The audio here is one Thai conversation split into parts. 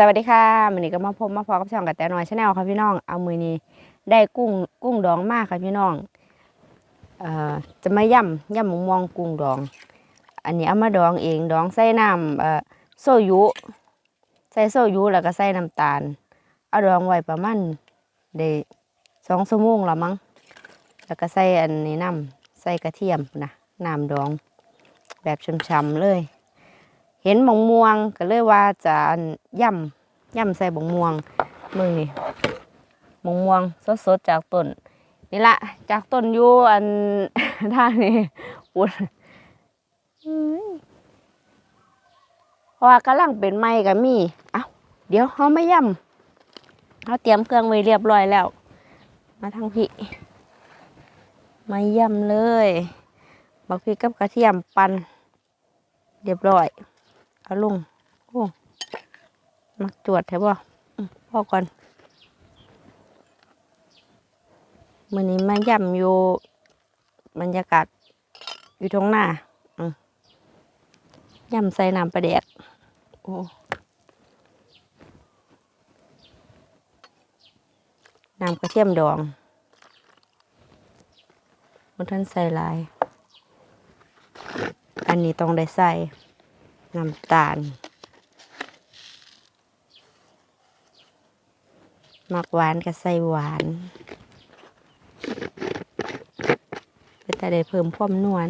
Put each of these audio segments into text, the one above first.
สวัสดีค่ะมื้อนี้ก็มาพบมาพอกับช่องกับแต่น้อยชาแนลค่ะพี่น้อง เอามือนี้ได้กุ้งกุ้งดองมากค่ะพี่น้องเอ่อจะมาย่ำย่ำหมูมองกุ้งดอง อันนี้เอามาดองเองดองใส่น้ำเอ่อโซยุใส่โซยุแล้วก็ใส่น้ำตาลเอาดองไว้ประมาณได้สองชั่วโมงละมั้งแล้วก็ใส่อันนี้น้ำใส่กระเทียมนะน้ำดอง แบบช้ำๆเลย เห็นบงม่วงก็เลยว่าจะย่ำย่ำใส่บงม่วงมือนี่บงม่วงสดๆจากต้นนี่ละจากต้นอยู่อันท่านี้ปุ่นเพราะว่ากำลังเป็นไม้ก็มีเอ้าเดี๋ยวเขาไม่ย่ำเขาเตรียมเครื่องไว้เรียบร้อยแล้ว มาทางพี่มาย่ำเลยบักพริกกับกระเทียมปั่นเรียบร้อย เอาลงโอ้มักจวดใช่ป่พ่อก่อนมื่อนี้มาย่ำอยู่บรรยากาศอยู่ท้องหน้าอืมย่ำใส่น้ำปลาแดกโอ้น้ำกระเทียมดองมันท่านใส่ลาย อันนี้ต้องได้ใส่ น้ำตาล มักหวานก็ใส่หวานเพื่อจะได้เพิ่มความนวล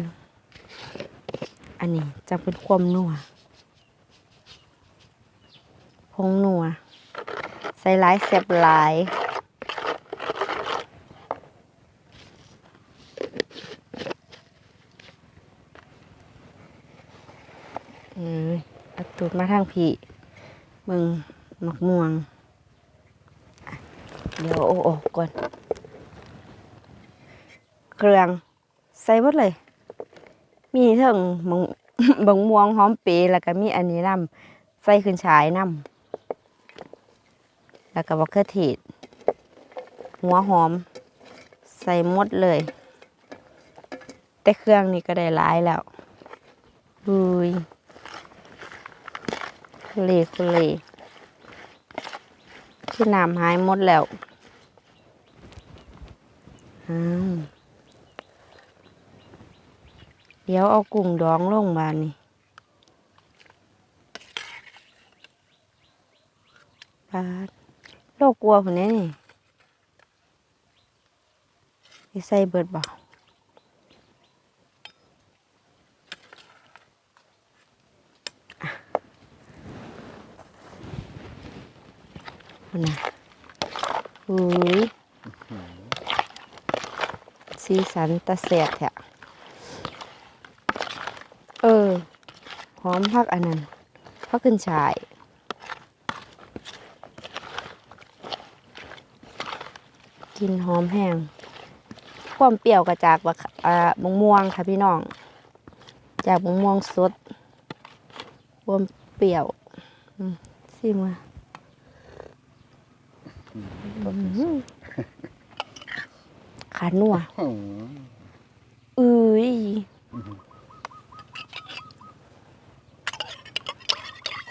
อันนี้จะเป็นความนัวพงนัวใส่หลายแซ่บหลาย อืมเอาตูดมาทางพี่มึงหมักม่วง เดี๋ยวโอ้โอ้ก่อน เครื่องใส่หมดเลย มีเทั้งมังบังม่วงหอมเปรย์แล้วก็มีอันนี้น้ำใส่ขึ้นฉายน้ำแล้วก็บักเขือเทศหัวหอม ใส่หมดเลย แต่เครื่องนี้ก็ได้หลายแล้วอุ้ย คุเลคุเลที่น้ำหายหมดแล้วอ้าวเดี๋ยวเอากุ้งดองลงบานนี่บาดโรคกลัวคนนี้นี่ใส่เบิดบ่ นะอุ้ยสีสันตะแสบแถะเออ หอมพักอันนั้นพักขึ้นฉายกินหอมแห้งความเปรี้ยวกระจากบักอ่ามะม่วงค่ะพี่น้อง จากมะม่วงสดความเปรี้ยวอืมา ซิมาขาหนัวอุ้ย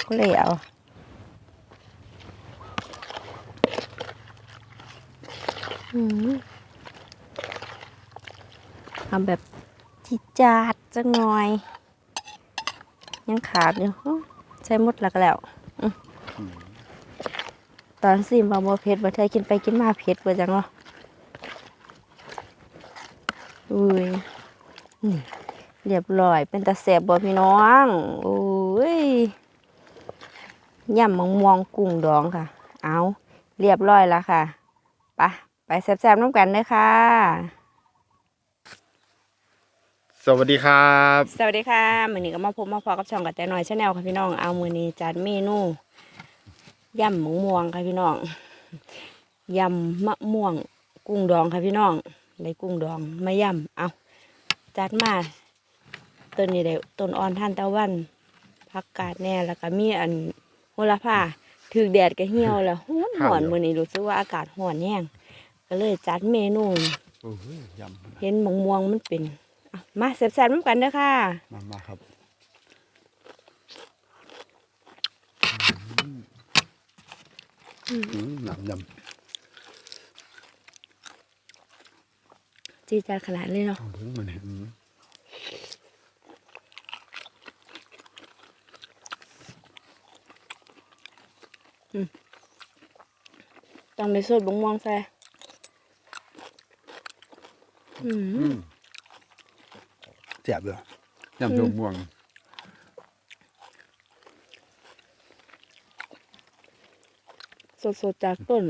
ก็เลยเอาอืมทำแบบจิจาดจังหน่อย ยังขาดอยู่อื้อใช้หมดแล้วก็แล้ว ตอนสิมาโมเผ็ดบ่เธอกินไปกินมาเผ็ดบ่จังเนาะอุ้ยนี่เรียบร้อยเป็นตาแสบบ่พี่น้องอุ้ยยำมะม่วงกุ้งดองค่ะ เอาเรียบร้อยแล้วค่ะไปไปแซ่บๆน้ำกันเลยค่ะ สวัสดีครับ สวัสดีค่ะมื้อนี้ก็มาพบมาพอกับช่องกับแต่น้อยชาแนลค่ะพี่น้องเอามื้อนี้จัดเมนู ยำหมูม่วงค่ะพี่น้องยำมะม่วง กุ้งดองค่ะพี่น้องได้กุ้งดองมายำเอาจัดมาต้นนี้ได้ต้นอ่อนท่านตะวันผักกาดแน่แล้วก็มีอันโหระพาถือแดดก็เหี่ยวแล้วหอนหอนมื้อนี้รู้สึกว่าอากาศหอนแห้งก็เลยจัดเมนูโอ้ยยเห็นหมงม่วงมันเป็นเอามาแซ่บๆน้ำกันเด้อค่ะำมามาครับ อืมหนำยจีดจาดขนาดเลยเนาะำเอาถึงมันเห็นต้องได้สดบงม่วงใส่อืมอืมแจ็บเลยยำตัวม่วง สดๆจากต้น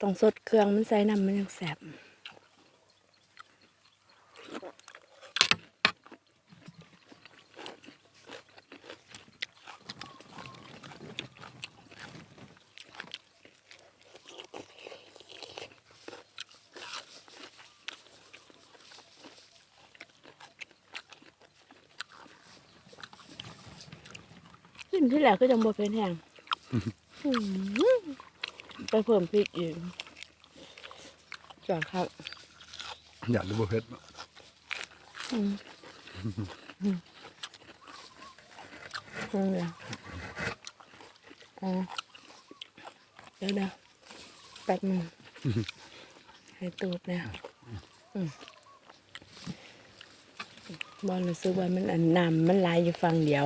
ต้องสดเครื่องมันใส่น้ำมันยังแสบกินที่แหละก็จังบ่เป็นแห้งอื้อหือ ไปเพิ่มพริกอีกจอดครับ อยากดูบ่เพชรอืมอืมอืมเดี๋ยวอ่าเดี๋ยวเดี๋ยวแป๊บหนึงให้ตูดเนี่ยอืมบอลรู้สึกว่ามันอันน้ำมันไหลายอยู่ฝั่งเดียว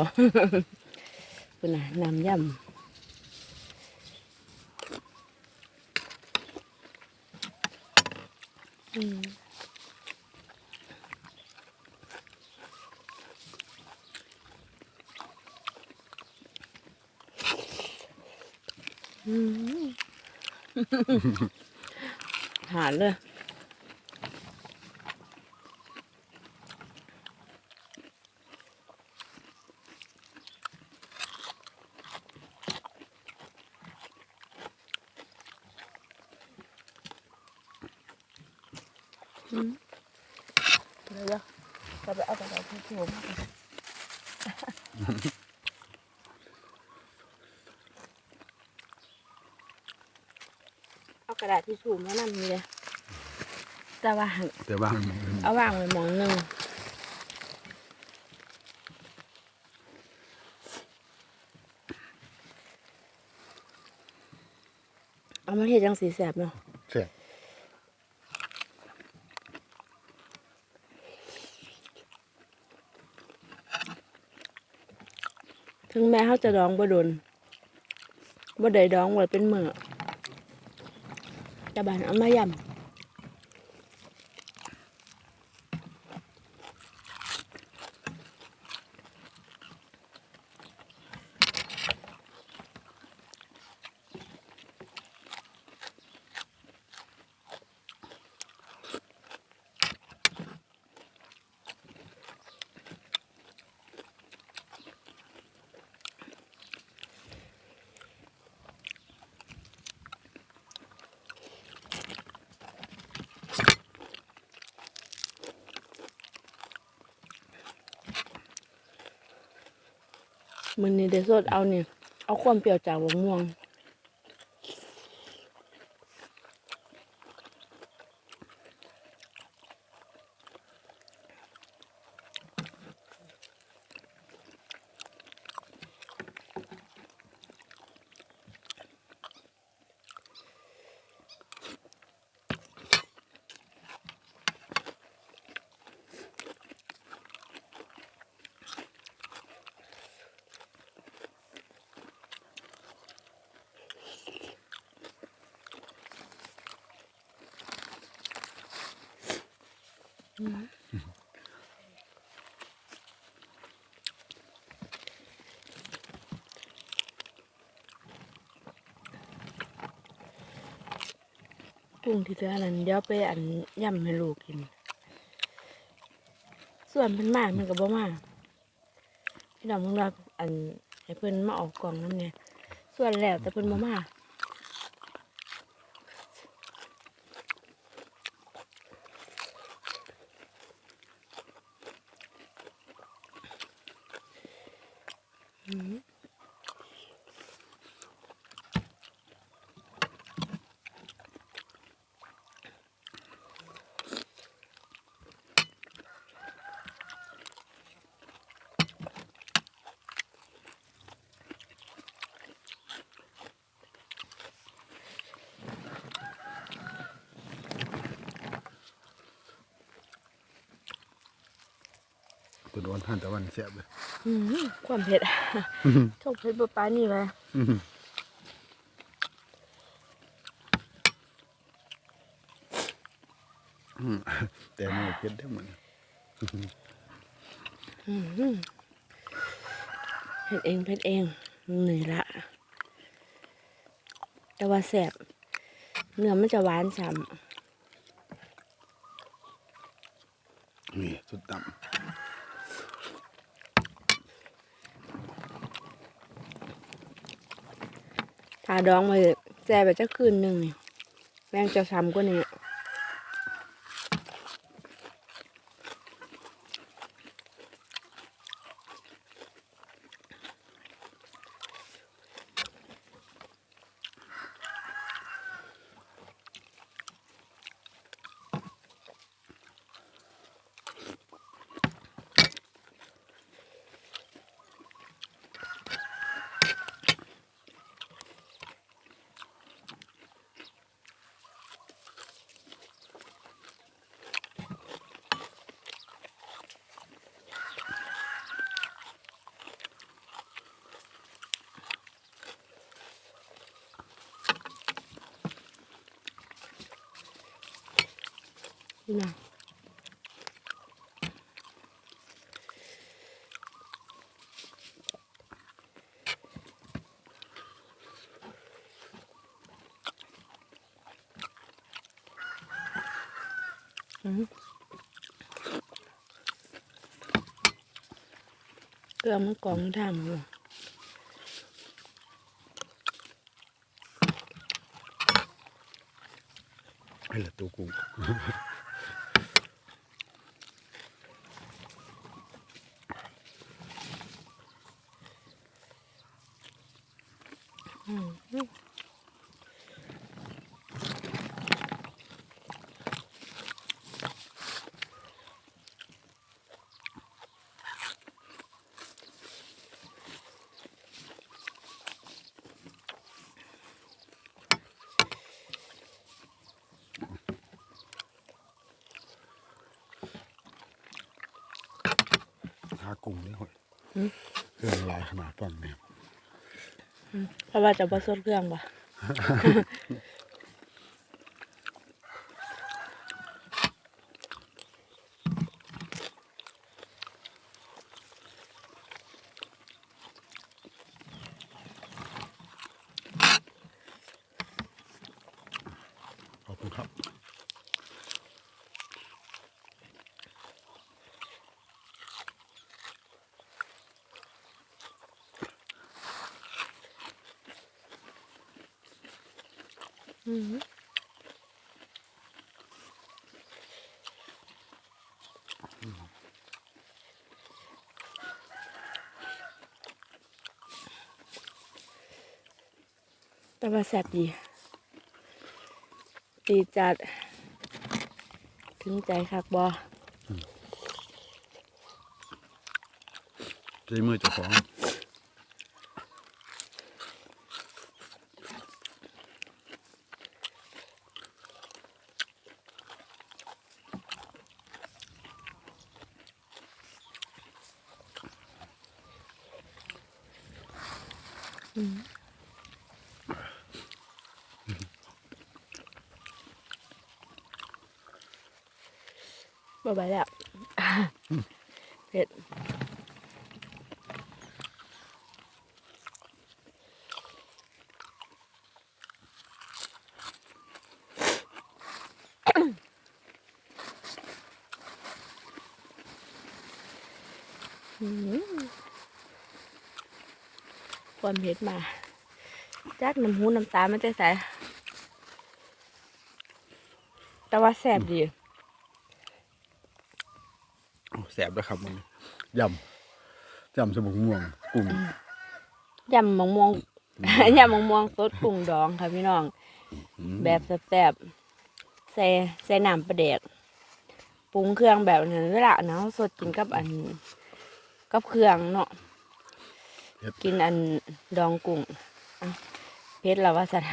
คุณน่ะน้ำย่ำอืม อืม หาเลยอืมเดี๋ยวๆเราไปเอากระดาษทิชชู่มาก่อนเอากระดาษทิชชู่มานำนี่เลยแต่ว่าหั่นแต่ว่าเอาวางไว้หมองหนึ่งเอามาเฮ็ดจังสีแสบเนาะแซ่บถึงแม้เขาจะดองบ่โดนบ่ได้ดองไว้เป็นมื้อ แต่บ มายำมันนี่เดยวสดเอาเนี่ยเอาความเปรี้ยวจากมะม่วง กุ้งที่เธออันนั้นเดี๋ยวไปอันย่ำให้ลูกกิน ส่วนมันมากมันก็บ่มากพี่น้องเพิ่นว่าอันให้เพิ่นมาออกกล่องน้ำเนี่ยส่วนแล้วแต่เพิ่นบ่มาตัว โดนท่านตะวันเสียบเลยอืมความเผ็ดชอบเผ็ดบ่ปานนี่เลยอื้อหืออืมแต่ไม่เพ็ดได้เหมือนเผ็ดเองเผ็ดเองเหนื่อยละ แต่ว่าแสบเนื้อมันจะหวานฉ่นี่สุดต่ำาดองมาแจ่ไปจะคืนหนึ่งแม่งจะซ้ำกว่านี้ นี่นะอืมเกลือมันกรองทางอยู่ำให้ละตัวกู หากุ้งนี่ห่วยเค รื่องลายขนาดฟังเนี่ยเพราะว่าจะผสมเครื่องปะ ขอบคุณครับ อืม แต่ว่าแซ่บดีดีจัด ถึงใจคักบอใจมือเจ้าของ บ่ไปแล้วเผ็ดอืม ความเผ็ดมาจากน้ำหูน้ำตาลมันจะใส่แต่ว่าแสบดีโอ้แสบด้วยครับมันยำยำสมุนม่วงกุ้งยำมะม่วงยำมะม่วงสดกุ้งดองค่ะพี่น้องอืมแบบแซ่บๆใส่ใส่น้ำปลาแดกปรุงเครื่องแบบนั้นเวลาเนาะสดกินกับอันกับเครื่องเนาะ กินอันดองกุ้งอะเพชรละว่าสัตว์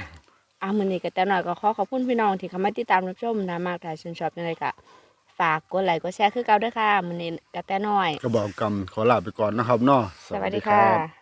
อะมื้อนี้ก็แต่หน่อยก็ขอขอบคุณพี่น้องที่เข้ามาติดตามรับชมนะมากถ้าชื่นชอบยังไงก็ฝากกดไลค์กดแชร์คือเก่าด้วยค่ะมื้อนี้ก็แต่น้อยกระบอกกำขอลาไปก่อนนะครับเนาะสวัสดีค่ะ